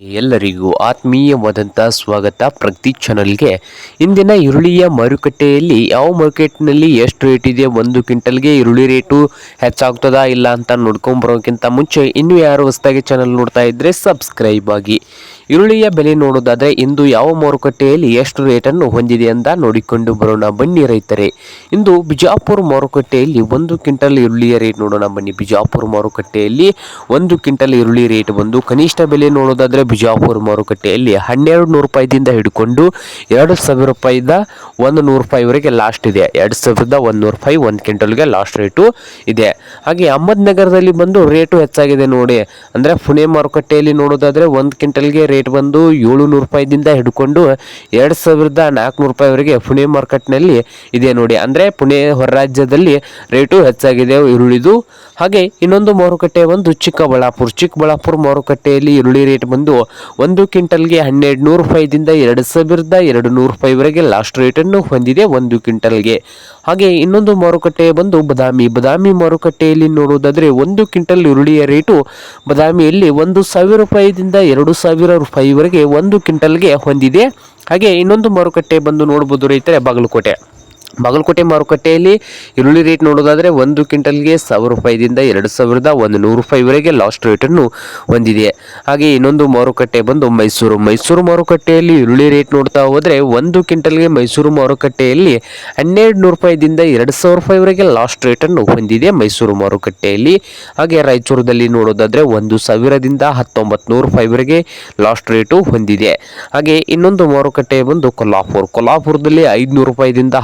ಎಲ್ಲರಿಗೂ ಆತ್ಮೀಯವಾದಂಥ ಸ್ವಾಗತ. ಪ್ರಗತಿ ಚಾನಲ್ಗೆ ಇಂದಿನ ಈರುಳ್ಳಿಯ ಮಾರುಕಟ್ಟೆಯಲ್ಲಿ ಯಾವ ಮಾರ್ಕೆಟ್ನಲ್ಲಿ ಎಷ್ಟು ರೇಟ್ ಇದೆ? ಒಂದು ಕ್ವಿಂಟಲ್ಗೆ ಈರುಳ್ಳಿ ರೇಟು ಹೆಚ್ಚಾಗ್ತದಾ ಇಲ್ಲ ಅಂತ ನೋಡ್ಕೊಂಬರೋಕ್ಕಿಂತ ಮುಂಚೆ ಇನ್ನೂ ಯಾರು ಹೊಸದಾಗಿ ಚಾನಲ್ ನೋಡ್ತಾ ಇದ್ದರೆ ಸಬ್ಸ್ಕ್ರೈಬ್ ಆಗಿ. ಈರುಳ್ಳಿಯ ಬೆಲೆ ನೋಡೋದಾದರೆ ಇಂದು ಯಾವ ಮಾರುಕಟ್ಟೆಯಲ್ಲಿ ಎಷ್ಟು ರೇಟನ್ನು ಹೊಂದಿದೆ ಅಂತ ನೋಡಿಕೊಂಡು ಬರೋಣ ಬನ್ನಿ ರೈತರೆ. ಇಂದು ಬಿಜಾಪುರ ಮಾರುಕಟ್ಟೆಯಲ್ಲಿ ಒಂದು ಕ್ವಿಂಟಲ್ ಈರುಳ್ಳಿಯ ರೇಟ್ ನೋಡೋಣ ಬನ್ನಿ. ಬಿಜಾಪುರ ಮಾರುಕಟ್ಟೆಯಲ್ಲಿ ಒಂದು ಕ್ವಿಂಟಲ್ ಈರುಳ್ಳಿ ರೇಟ್ ಬಂದು ಕನಿಷ್ಠ ಬೆಲೆ ನೋಡೋದಾದ್ರೆ ಬಿಜಾಪುರ ಮಾರುಕಟ್ಟೆಯಲ್ಲಿ ಹನ್ನೆರಡು ನೂರು ರೂಪಾಯಿದಿಂದ ಹಿಡ್ಕೊಂಡು ಎರಡು ಸಾವಿರ ರೂಪಾಯಿದ ಒಂದು ನೂರು ರೂಪಾಯಿವರೆಗೆ ಲಾಸ್ಟ್ ಇದೆ. ಎರಡು ಸಾವಿರದ ಒಂದು ನೂರು ರೂಪಾಯಿ ಒಂದು ಕ್ವಿಂಟಲ್ಗೆ ಲಾಸ್ಟ್ ರೇಟು ಇದೆ. ಹಾಗೆ ಅಹಮದ್ನಗರದಲ್ಲಿ ಬಂದು ರೇಟು ಹೆಚ್ಚಾಗಿದೆ ನೋಡಿ. ಅಂದರೆ ಪುಣೆ ಮಾರುಕಟ್ಟೆಯಲ್ಲಿ ನೋಡೋದಾದರೆ ಒಂದು ಕ್ವಿಂಟಲ್ಗೆ ರೇಟ್ ಬಂದು ಏಳು ನೂರು ರೂಪಾಯಿದಿಂದ ಹಿಡ್ಕೊಂಡು ಎರಡು ಸಾವಿರದ ನಾಲ್ಕುನೂರು ರೂಪಾಯಿವರೆಗೆ ಪುಣೆ ಮಾರ್ಕೆಟ್ನಲ್ಲಿ ಇದೆ ನೋಡಿ. ಅಂದರೆ ಪುಣೆ ಹೊರ ರಾಜ್ಯದಲ್ಲಿ ರೇಟು ಹೆಚ್ಚಾಗಿದೆ ಈರುಳ್ಳಿದು. ಹಾಗೆ ಇನ್ನೊಂದು ಮಾರುಕಟ್ಟೆ ಒಂದು ಚಿಕ್ಕಬಳ್ಳಾಪುರ. ಚಿಕ್ಕಬಳ್ಳಾಪುರ ಮಾರುಕಟ್ಟೆಯಲ್ಲಿ ಈರುಳ್ಳಿ ರೇಟ್ ಬಂದು ಒಂದು ಕ್ವಿಂಟಲ್ಗೆ ಹನ್ನೆರಡು ನೂರು ರೂಪಾಯಿದಿಂದ ಎರಡು ಸಾವಿರದ ಎರಡು ನೂರು ರೂಪಾಯಿವರೆಗೆ ಲಾಸ್ಟ್ ರೇಟನ್ನು ಹೊಂದಿದೆ ಒಂದು ಕ್ವಿಂಟಲ್ಗೆ. ಹಾಗೆ ಇನ್ನೊಂದು ಮಾರುಕಟ್ಟೆ ಬಂದು ಬದಾಮಿ. ಬದಾಮಿ ಮಾರುಕಟ್ಟೆಯಲ್ಲಿ ನೋಡುವುದಾದರೆ ಒಂದು ಕ್ವಿಂಟಲ್ ಈರುಳ್ಳಿಯ ರೇಟು ಬದಾಮಿಯಲ್ಲಿ ಒಂದು ಸಾವಿರ ರೂಪಾಯಿದಿಂದ ಎರಡು ಸಾವಿರ ರೂಪಾಯಿವರೆಗೆ ಒಂದು ಕ್ವಿಂಟಲ್ಗೆ ಹೊಂದಿದೆ. ಹಾಗೆ ಇನ್ನೊಂದು ಮಾರುಕಟ್ಟೆ ಬಂದು ನೋಡ್ಬೋದು ರೈತರೆ ಬಾಗಲಕೋಟೆ. ಬಾಗಲಕೋಟೆ ಮಾರುಕಟ್ಟೆಯಲ್ಲಿ ಈರುಳ್ಳಿ ರೇಟ್ ನೋಡೋದಾದರೆ ಒಂದು ಕ್ವಿಂಟಲ್ಗೆ ಸಾವಿರ ರೂಪಾಯಿದಿಂದ ಎರಡು ಸಾವಿರದ ಒಂದು ನೂರು ರೂಪಾಯಿವರೆಗೆ ಲಾಸ್ಟ್ ರೇಟನ್ನು ಹೊಂದಿದೆ. ಹಾಗೆ ಇನ್ನೊಂದು ಮಾರುಕಟ್ಟೆ ಬಂದು ಮೈಸೂರು. ಮೈಸೂರು ಮಾರುಕಟ್ಟೆಯಲ್ಲಿ ಈರುಳ್ಳಿ ರೇಟ್ ನೋಡ್ತಾ ಹೋದರೆ ಒಂದು ಕ್ವಿಂಟಲ್ಗೆ ಮೈಸೂರು ಮಾರುಕಟ್ಟೆಯಲ್ಲಿ ಹನ್ನೆರಡು ನೂರು ರೂಪಾಯಿದಿಂದ ಎರಡು ಸಾವಿರ ರೂಪಾಯಿವರೆಗೆ ಲಾಸ್ಟ್ ರೇಟನ್ನು ಹೊಂದಿದೆ ಮೈಸೂರು ಮಾರುಕಟ್ಟೆಯಲ್ಲಿ. ಹಾಗೆ ರಾಯಚೂರದಲ್ಲಿ ನೋಡೋದಾದರೆ ಒಂದು ಸಾವಿರದಿಂದ ಹತ್ತೊಂಬತ್ತು ನೂರು ರೂಪಾಯಿವರೆಗೆ ಲಾಸ್ಟ್ ರೇಟು ಹೊಂದಿದೆ. ಹಾಗೆ ಇನ್ನೊಂದು ಮಾರುಕಟ್ಟೆ ಬಂದು ಕೊಲ್ಲಾಪುರ. ಕೊಲ್ಲಾಪುರದಲ್ಲಿ ಐದುನೂರು ರೂಪಾಯಿದಿಂದ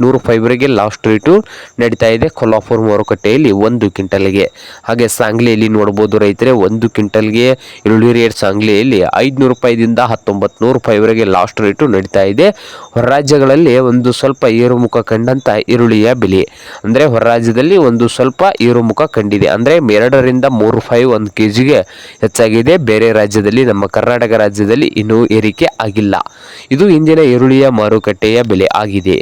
ಹದಿನೆಂಟುನೂರು ರೂಪಾಯಿವರೆಗೆ ಲಾಸ್ಟ್ ರೇಟು ನಡೀತಾ ಇದೆ ಕೊಲ್ಲಾಪುರ ಮಾರುಕಟ್ಟೆಯಲ್ಲಿ ಒಂದು ಕ್ವಿಂಟಲ್ಗೆ. ಹಾಗೆ ಸಾಂಗ್ಲಿಯಲ್ಲಿ ನೋಡ್ಬೋದು ರೈತರೆ, ಒಂದು ಕ್ವಿಂಟಲ್ಗೆ ಈರುಳ್ಳಿ ರೇಟ್ ಸಾಂಗ್ಲಿಯಲ್ಲಿ ಐದುನೂರು ರೂಪಾಯಿದಿಂದ ಹತ್ತೊಂಬತ್ತು ನೂರು ರೂಪಾಯಿವರೆಗೆ ಲಾಸ್ಟ್ ರೇಟು ನಡೀತಾ ಇದೆ. ಹೊರ ರಾಜ್ಯಗಳಲ್ಲಿ ಒಂದು ಸ್ವಲ್ಪ ಏರುಮುಖ ಕಂಡಂತ ಈರುಳ್ಳಿಯ ಬೆಲೆ. ಅಂದರೆ ಹೊರ ರಾಜ್ಯದಲ್ಲಿ ಒಂದು ಸ್ವಲ್ಪ ಏರುಮುಖ ಕಂಡಿದೆ. ಅಂದರೆ ಎರಡರಿಂದ ಮೂರು ರೂಪಾಯಿ ಒಂದು ಕೆ ಜಿಗೆ ಹೆಚ್ಚಾಗಿದೆ. ಬೇರೆ ರಾಜ್ಯದಲ್ಲಿ, ನಮ್ಮ ಕರ್ನಾಟಕ ರಾಜ್ಯದಲ್ಲಿ ಇನ್ನೂ ಏರಿಕೆ ಆಗಿಲ್ಲ. ಇದು ಇಂದಿನ ಈರುಳ್ಳಿಯ ಮಾರುಕಟ್ಟೆಯ ಬೆಲೆ ಆಗಿದೆ.